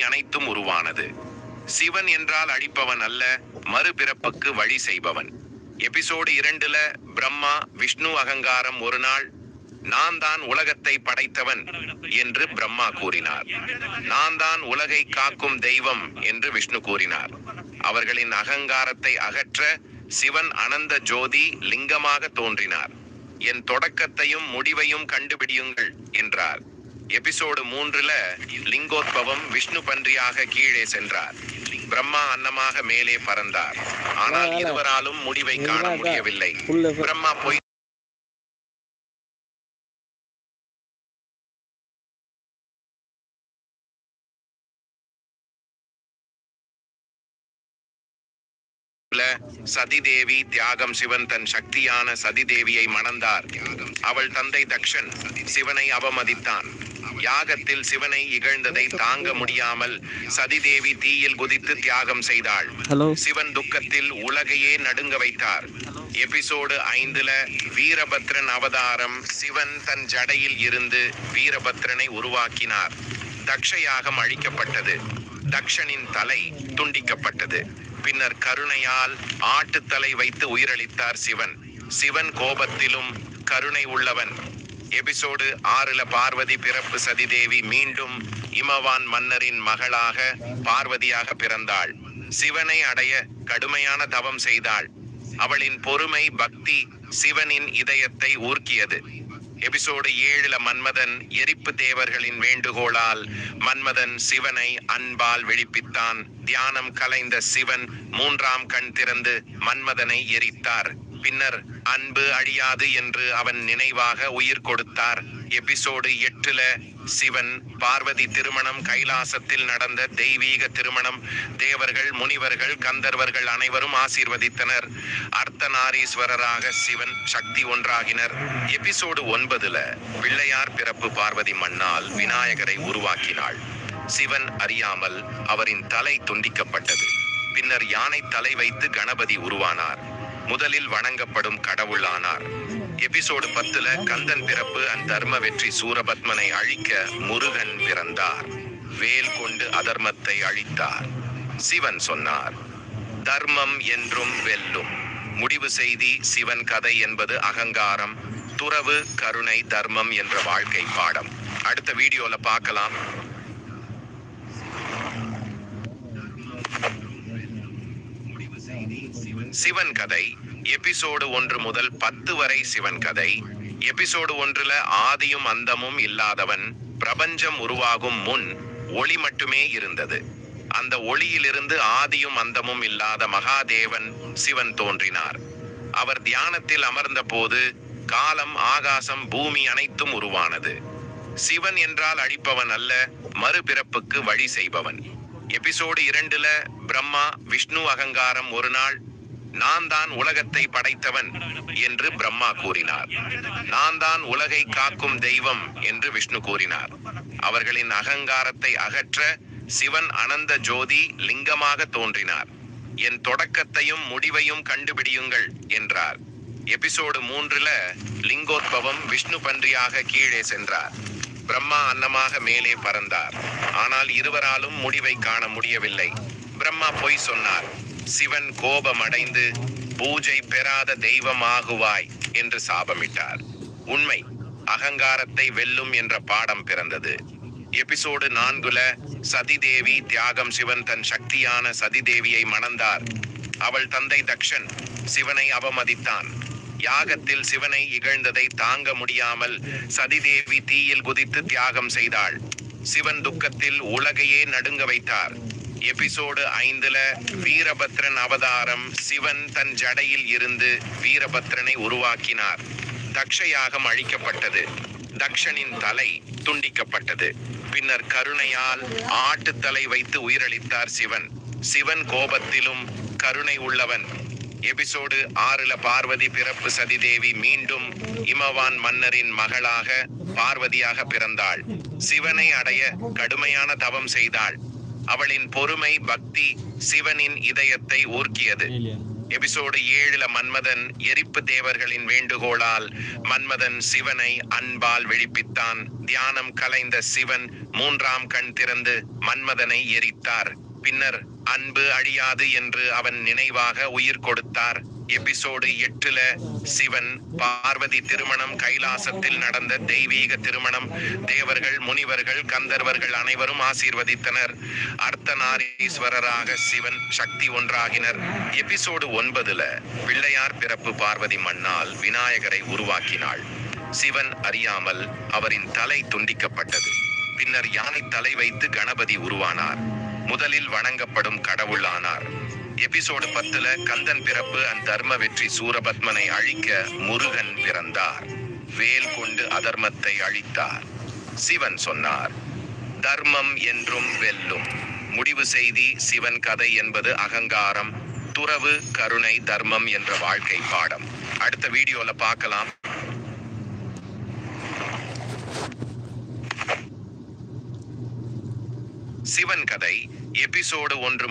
அனைத்தும் உருவானது. சிவன் என்றால் அழிப்பவன் அல்ல மறுபிறப்புக்கு வழி செய்பவன். எபிசோடு இரண்டுல பிரம்மா விஷ்ணு அகங்காரம் ஒரு நாள் நான் தான் உலகத்தை படைத்தவன் என்று பிரம்மா கூறினார். நான் தான் உலகை காக்கும் தெய்வம் என்று விஷ்ணு கூறினார். அவர்களின் அகங்காரத்தை அகற்ற சிவன் அனந்த ஜோதி லிங்கமாக தோன்றினார். என் தொடக்கத்தையும் முடிவையும் கண்டுபிடியுங்கள் என்றார். எபிசோடு மூன்றுல லிங்கோத்பவம் விஷ்ணு பன்றியாக கீழே சென்றார். பிரம்மா அன்னமாக மேலே பறந்தார். ஆனால் இருவராலும் முடிவை காண முடியவில்லை. பிரம்மா போய் சதிதேவி தியாகம் சிவன் தன் சக்தியான சதிதேவியை மணந்தார். அவள் தந்தை தக்ஷன் சிவனை அவமதித்தான். யாகத்தில் சிவனை இகழ்ந்ததை தாங்க முடியாமல் சதிதேவி தீயில் குதித்து தியாகம் செய்தாள். சிவன் துக்கத்தில் உலகையே நடுங்க வைத்தார். எபிசோடு ஐந்துல வீரபத்ரன் அவதாரம் சிவன் தன் ஜடையில் இருந்து வீரபத்ரனை உருவாக்கினார். தக்ஷ யாகம் அழிக்கப்பட்டது. தக்ஷனின் தலை துண்டிக்கப்பட்டது. பின்னர் கருணையால் ஆட்டுத்தலை வைத்து உயிரளித்தார் சிவன். சிவன் கோபத்திலும் கருணை உள்ளவன். எபிசோடு ஆறுல பார்வதி பிறப்பு சதிதேவி மீண்டும் இமவான் மன்னரின் மகளாக பார்வதியாக பிறந்தாள். சிவனை அடைய கடுமையான தவம் செய்தாள். அவளின் பொறுமை பக்தி சிவனின் இதயத்தை ஊர்க்கியது. எபிசோடு ஏழுல மன்மதன் எரிப்பு தேவர்களின் வேண்டுகோளால் மன்மதன் சிவனை அன்பால் வெளிப்பித்தான் தியானம் கலைந்த சிவன் மூன்றாம் கண் திறந்து மன்மதனை எரித்தார். பின்னர் அன்பு அழியாது என்று அவன் நினைவாக உயிர் கொடுத்தார். எபிசோடு எட்டுல சிவன் பார்வதி திருமணம் கைலாசத்தில் நடந்த தெய்வீக திருமணம் தேவர்கள் முனிவர்கள் கந்தர்வர்கள் அனைவரும் ஆசீர்வதித்தனர். அர்த்தநாரீஸ்வரராக சிவன் சக்தி ஒன்றாகினர். எபிசோடு ஒன்பதுல பிள்ளையார் பிறப்பு பார்வதி மண்ணால் விநாயகரை உருவாக்கினாள். சிவன் அறியாமல் அவரின் தலை துண்டிக்கப்பட்டது. பின்னர் யானை தலை வைத்து கணபதி உருவானார். முதலில் வணங்கப்படும் கடவுளானார். எபிசோடு பத்துல கந்தன் பிறப்பு அன் தர்ம வெற்றி சூரபத்மனை அழிக்க முருகன் பிறந்தார். வேல் கொண்டு அதர்மத்தை அழித்தார். சிவன் சொன்னார் தர்மம் என்றும் வெல்லும். முடிவு செய்தி சிவன் கதை என்பது அகங்காரம். துறவு கருணை தர்மம் என்ற வாழ்க்கை பாடம். அடுத்த வீடியோல பார்க்கலாம் சிவன் கதை எபிசோடு ஒன்று முதல் பத்து வரை சிவன் கதை. எபிசோடு ஒன்றுல ஆதியும் அந்தமும் இல்லாதவன் பிரபஞ்சம் உருவாகும் முன் ஒளி மட்டுமே இருந்தது. அந்த ஒளியிலிருந்து ஆதியும் அந்தமும் இல்லாத மகாதேவன் சிவன் தோன்றினார். அவர் தியானத்தில் அமர்ந்த போது காலம் ஆகாசம் பூமி அனைத்தும் உருவானது. சிவன் என்றால் அழிப்பவன் அல்ல மறுபிறப்புக்கு வழி செய்பவன். எபிசோடு இரண்டுல பிரம்மா விஷ்ணு அகங்காரம் ஒரு நாள் நான் தான் உலகத்தை படைத்தவன் என்று பிரம்மா கூறினார். நான் தான் உலகை காக்கும் தெய்வம் என்று விஷ்ணு கூறினார். அவர்களின் அகங்காரத்தை அகற்ற சிவன் அனந்த ஜோதி லிங்கமாக தோன்றினார். என் தொடக்கத்தையும் முடிவையும் கண்டுபிடியுங்கள் என்றார். எபிசோடு மூன்றுல லிங்கோத்பவம் விஷ்ணு பன்றியாக கீழே சென்றார். பிரம்மா அன்னமாக மேலே பறந்தார். ஆனால் இருவராலும் முடிவை காண முடியவில்லை. பிரம்மா பொய் சொன்னார். சிவன் கோபமடைந்து பூஜை பெறாத தெய்வமாகுவாய் என்று சாபமிட்டார். உண்மை அகங்காரத்தை வெல்லும் என்ற பாடம் பிறந்தது. எபிசோடு நான்குல சதிதேவி தியாகம் சிவன் தன் சக்தியான சதிதேவியை மணந்தார். அவள் தந்தை தக்ஷன் சிவனை அவமதித்தான். யாகத்தில் சிவனை இகழ்ந்ததை தாங்க முடியாமல் சதிதேவி தீயில் குதித்து தியாகம் செய்தாள். சிவன் துக்கத்தில் உலகையே நடுங்க வைத்தார். எபிசோடு ஐந்துல வீரபத்ரன் அவதாரம் சிவன் தன் ஜடையில் இருந்து வீரபத்ரனை உருவாக்கினார். தக்ஷ யாகம் அழிக்கப்பட்டது. தக்ஷனின் தலை துண்டிக்கப்பட்டது. பின்னர் கருணையால் ஆட்டுத்தலை வைத்து உயிரளித்தார் சிவன். சிவன் கோபத்திலும் கருணை உள்ளவன். எபிசோடு ஆறுல பார்வதி பிறப்பு சதிதேவி மீண்டும் இமவான் மன்னரின் மகளாக பார்வதியாக பிறந்தாள். சிவனை அடைய கடுமையான தவம் செய்தாள். அவளின் பொறுமை பக்தி சிவனின் இதயத்தை ஊர்க்கியது. எபிசோடு ஏழுல மன்மதன் எரிப்பு தேவர்களின் வேண்டுகோளால் மன்மதன் சிவனை அன்பால் விழிப்பித்தான். தியானம் கலைந்த சிவன் மூன்றாம் கண் திறந்து மன்மதனை எரித்தார். பின்னர் அன்பு அழியாது என்று அவன் நினைவாக உயிர் கொடுத்தார். எபிசோடு எட்டுல சிவன் பார்வதி திருமணம் கைலாசத்தில் நடந்த தெய்வீக திருமணம். தேவர்கள் முனிவர்கள் கந்தர்வர்கள் அனைவரும் ஆசீர்வதித்தனர். அர்த்தநாரீஸ்வரராக சிவன் சக்தி ஒன்றாகினர். எபிசோடு ஒன்பதுல பிள்ளையார் பிறப்பு பார்வதி மண்ணால் விநாயகரை உருவாக்கினாள். சிவன் அறியாமல் அவரின் தலை துண்டிக்கப்பட்டது. பின்னர் யானை தலை வைத்து கணபதி உருவானார். முதலில் வணங்கப்படும் கடவுள் ஆனார். எபிசோடு பத்துல கந்தன் பிறப்பு அந் தர்ம வெற்றி சூரபத்மனை அழிக்க முருகன் பிறந்தார். வேல் கொண்டு அதர்மத்தை அழித்தார். சிவன் சொன்னார் தர்மம் என்றும் வெல்லும். முடிவு செய்தி சிவன் கதை என்பது அகங்காரம். துறவு கருணை தர்மம் என்ற வாழ்க்கை பாடம். அடுத்த வீடியோல பார்க்கலாம் சிவன் கதை எபிசோடு ஒன்று